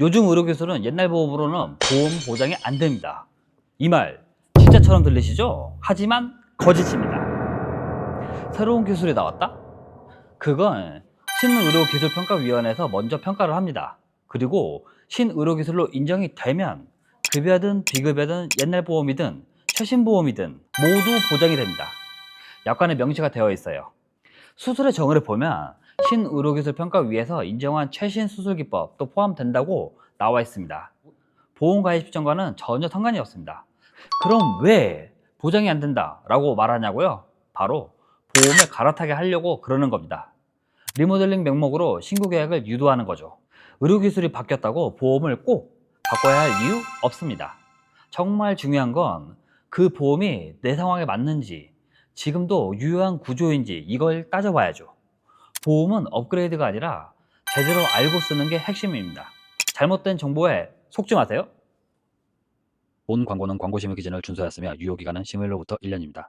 요즘 의료기술은 옛날 보험으로는 보험 보장이 안 됩니다. 이 말 진짜처럼 들리시죠? 하지만 거짓입니다. 새로운 기술이 나왔다? 그건 신의료기술평가위원회에서 먼저 평가를 합니다. 그리고 신의료기술로 인정이 되면 급여든 비급여든 옛날 보험이든 최신 보험이든 모두 보장이 됩니다. 약관에 명시가 되어 있어요. 수술의 정의를 보면 신의료기술 평가위에서 인정한 최신 수술기법도 포함된다고 나와 있습니다. 보험 가입 시점과는 전혀 상관이 없습니다. 그럼 왜 보장이 안 된다라고 말하냐고요? 바로 보험을 갈아타게 하려고 그러는 겁니다. 리모델링 명목으로 신고 계약을 유도하는 거죠. 의료기술이 바뀌었다고 보험을 꼭 바꿔야 할 이유 없습니다. 정말 중요한 건 그 보험이 내 상황에 맞는지 지금도 유효한 구조인지 이걸 따져봐야죠. 보험은 업그레이드가 아니라 제대로 알고 쓰는 게 핵심입니다. 잘못된 정보에 속지 마세요. 본 광고는 광고 심의 기준을 준수하였으며 유효 기간은 심의로부터 1년입니다.